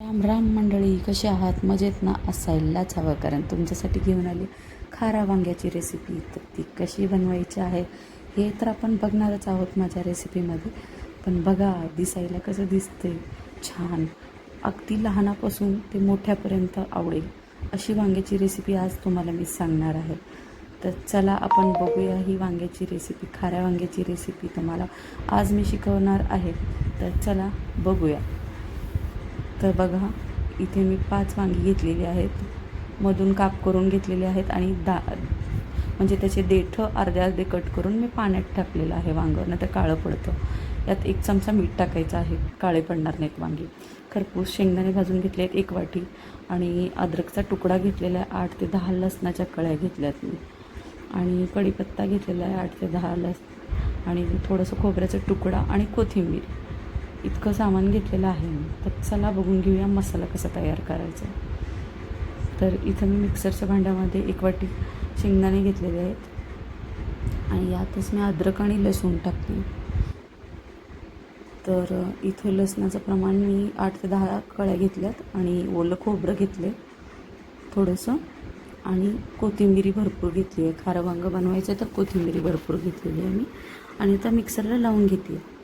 राम राम मंडळी कशी आहात? मजेत ना? असायलाच हवं कारण तुमच्यासाठी घेऊन आली खारा वांग्याची रेसिपी तर ती कशी बनवायची आहे हे तर आपण बघणारच आहोत माझ्या रेसिपीमध्ये पण बघा दिसायला कसं दिसते छान. अगदी लहानापासून ते मोठ्यापर्यंत आवडेल अशी वांग्याची रेसिपी आज तुम्हाला मी सांगणार आहे. तर चला आपण बघूया ही वांग्याची रेसिपी खाऱ्या वांग्याची रेसिपी तुम्हाला आज मी शिकवणार आहे. तर चला बघूया. तर बघा इथे मी पाच वांगी घेतलेली आहेत. मधून काप करून घेतलेले आहेत आणि दा म्हणजे त्याचे देठं अर्धे अर्धे कट करून मी पाण्यात टाकलेलं आहे वांगं नाही तर काळं पडतं. यात एक चमचा मीठ टाकायचं आहे. काळे पडणार नाहीत वांगी. खरपूस शेंगदाणे भाजून घेतले आहेत एक वाटी आणि अद्रकचा तुकडा घेतलेला आहे आठ ते दहा लसणाच्या कळ्या घेतल्यात मी. आणि कढीपत्ता घेतलेला आहे आठ ते दहा लस आणि थोडंसं खोबऱ्याचा तुकडा आणि कोथिंबीर. इतकं सामान घेतलेलं आहे तर चला बघून घेऊया मसाला कसा तयार करायचा. तर इथं मी मिक्सरच्या भांड्यामध्ये एक वाटी शेंगदाणे घेतलेले आहेत. आणि यातच मी अद्रक आणि लसूण टाकते. तर इथं लसणाचं प्रमाण मी आठ ते दहा कळ्या घेतल्यात आणि ओलं खोबरं घेतले थोडंसं. आणि कोथिंबिरी भरपूर घेतली आहे. खारं वांगं बनवायचं तर कोथिंबिरी भरपूर घेतलेली आहे मी. आणि आता मिक्सरला लावून घेते.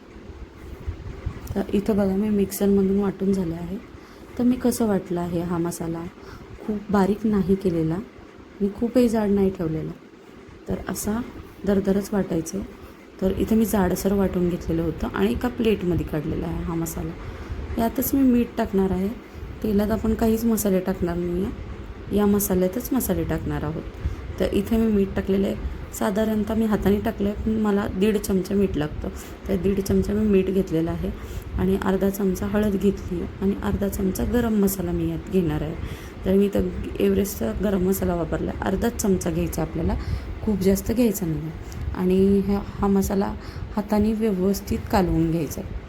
तर इथं बघा मी मिक्सरमधून वाटून झाले आहे. तर मी कसं वाटलं आहे हा मसाला? खूप बारीक नाही केलेला. मी खूपही जाड नाही ठेवलेला. तर असा दरदरच वाटायचं. तर इथं मी जाडसर वाटून घेतलेलं होतं आणि एका प्लेटमध्ये काढलेला आहे हा मसाला. यातच मी मीठ टाकणार आहे. तेलात आपण काहीच मसाले टाकणार नाही आहे या मसाल्यातच मसाले टाकणार आहोत. तर इथे मी मीठ टाकलेलं आहे. साधारणतः मी हाताने टाकलं आहे पण मला दीड चमचा मीठ लागतं. तर दीड चमचा मी मीठ घेतलेलं आहे आणि अर्धा चमचा हळद घेतली आहे आणि अर्धा चमचा गरम मसाला मी यात घेणार आहे. तर मी तर एव्हरेस्टचा गरम मसाला वापरला आहे अर्धाच चमचा घ्यायचा आपल्याला खूप जास्त घ्यायचा नाही. आहे आणि ह्या हा मसाला हाताने व्यवस्थित कालवून घ्यायचा आहे.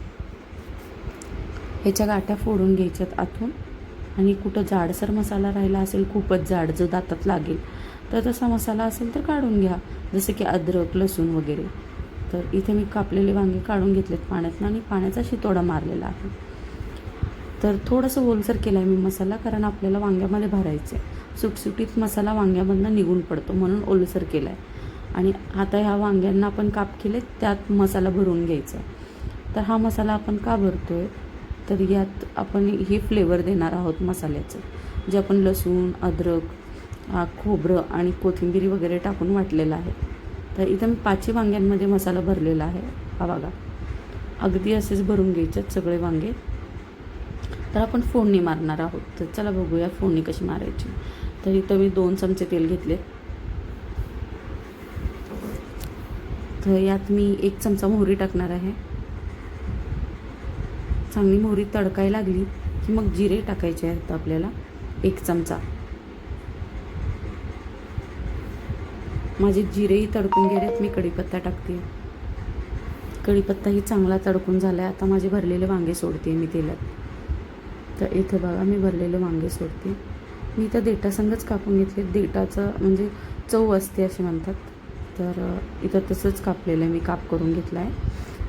ह्याच्या गाठ्या फोडून घ्यायच्यात आतून. आणि कुठं जाडसर मसाला राहिला असेल खूपच जाड जो दातात लागेल तर तसा मसाला असेल तर काढून घ्या. जसं की अद्रक लसूण वगैरे. तर इथे मी कापलेले वांगे काढून घेतलेत पाण्यातनं आणि पाण्याचा शितोडा मारलेला आहे. तर थोडंसं ओलसर केला आहे मी मसाला कारण आपल्याला वांग्यामध्ये भरायचं आहे सुटसुटीत मसाला वांग्यामधनं निघून पडतो म्हणून ओलसर केला आहे आणि आता ह्या वांग्यांना आपण काप केले त्यात मसाला भरून घ्यायचा. तर हा मसाला आपण का भरतो आहे तर यात आपण हे फ्लेवर देणार आहोत मसाल्याचं. जे आपण लसूण अद्रक खोबरं आणि कोथिंबिरी वगैरे टाकून वाटलेलं आहे. तर इथं मी पाचही वांग्यांमध्ये मसाला भरलेला आहे. हा बघा. अगदी असेच भरून घ्यायच्यात सगळे वांगे. तर आपण फोडणी मारणार आहोत. तर चला बघूया फोडणी कशी मारायची. तर इथं मी दोन चमचे तेल घेतले. तर यात मी एक चमचा मोहरी टाकणार आहे. चांगली मोहरी तडकायला लागली की मग जिरे टाकायचे आहेत आपल्याला. एक चमचा. माझे जिरेही तडकून गेलेत मी कढीपत्ता टाकते कढीपत्ताही चांगला तडकून झाला आहे आता माझे भरलेले वांगे सोडते मी तेलात. तर इथं बघा मी भरलेले वांगे सोडते मी तर देटासंगच कापून घेतले. देटाचं म्हणजे चव असते असे म्हणतात. तर इथं तसंच कापलेलं आहे. मी काप करून घेतला आहे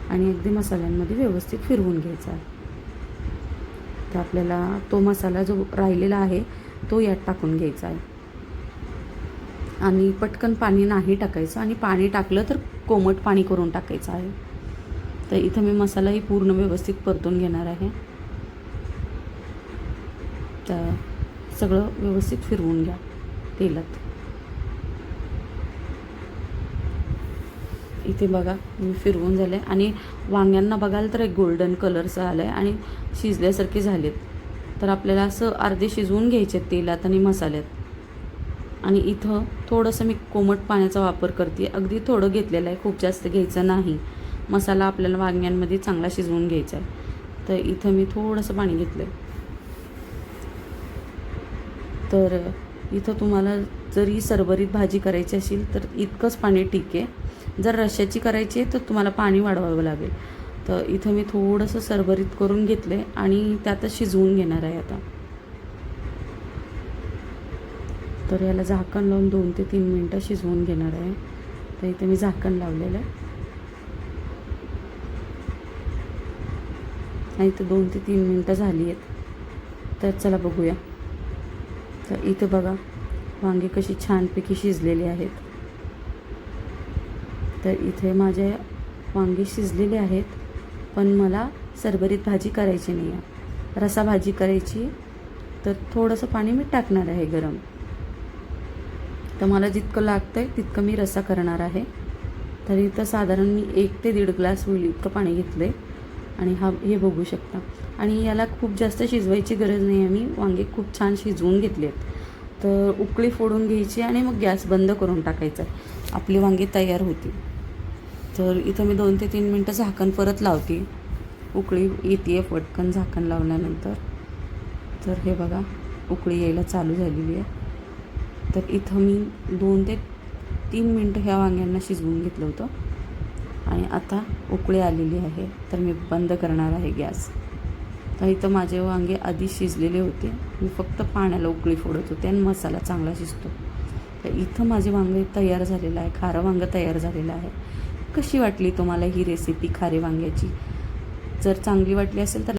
आणि अगदी मसाल्यांमध्ये व्यवस्थित फिरवून घ्यायचा आहे. तर आपल्याला तो मसाला जो राहिलेला आहे तो यात टाकून घ्यायचा आहे. आणि पटकन पाणी नाही टाकायचं आणि पाणी टाकलं तर कोमट पाणी करून टाकायचं आहे. तर इथं मी मसालाही पूर्ण व्यवस्थित परतून घेणार आहे. तर सगळं व्यवस्थित फिरवून घ्या तेलात. इथे बघा मी फिरवून झाले. आणि वांग्यांना बघाल तर एक गोल्डन कलरचं आलं आहे आणि शिजल्यासारखे झालेत. तर आपल्याला असं अर्धे शिजवून घ्यायचे तेलात आणि मसाल्यात. आणि इथं थोडंसं मी कोमट पाण्याचा वापर करते. अगदी थोडं घेतलेलं आहे खूप जास्त घ्यायचं नाही. मसाला आपल्याला वांग्यांमध्ये चांगला शिजवून घ्यायचा आहे. तर इथं मी थोडंसं पाणी घेतलं आहे तर इथं तुम्हाला जरी सरभरीत भाजी करायची असेल तर इतकंच पाणी ठीक आहे जर रश्याची करायची आहे तर तुम्हाला पाणी वाढवावं लागेल. तर इथं मी थोडंसं सरभरीत करून घेतलं आहे आणि त्यातच शिजवून घेणार आहे आता. तर याला झाकण लावून दोन ते तीन मिनटं शिजवून घेणार आहे. तर इथे मी झाकण लावलेलं आहे. आणि इथं दोन ते तीन मिनटं झाली आहेत. तर चला बघूया. तर इथं बघा वांगे कशी छानपैकी शिजलेली आहेत. तर इथे माझे वांगे शिजलेले आहेत पण मला सरभरीत भाजी करायची नाही आहे रसा भाजी करायची तर थोडंसं पाणी मी टाकणार आहे गरम. तर मला जितकं लागतं आहे तितकं मी रसा करणार आहे. तर इथं साधारण मी एक ते दीड ग्लास होईल इतकं पाणी घेतलं आहे आणि हा हे बघू शकता. आणि याला खूप जास्त शिजवायची गरज नाही आहे. मी वांगे खूप छान शिजवून घेतले आहेत तर उकळी फोडून घ्यायची आणि मग गॅस बंद करून टाकायचा आपली वांगी तयार होती. तर इथं मी दोन ते तीन मिनटं झाकण परत लावते. उकळी येते पटकन झाकण लावल्यानंतर. तर हे बघा उकळी यायला चालू झालेली आहे. तर इथं मी दोन ते तीन मिनटं ह्या वांग्यांना शिजवून घेतलं होतं. आणि आता उकळी आलेली आहे तर मी बंद करणार आहे गॅस. तर इथं माझे वांगे आधी शिजलेले होते. मी फक्त पाण्याला उकळी फोडत होते आणि मसाला चांगला शिजतो. तर इथं माझे वांगे तयार झालेलं आहे खारं वांगं तयार झालेलं आहे. कशी वाटली तुम्हाला ही रेसिपी खारे वांग्याची? जर चांगली वाटली असेल तर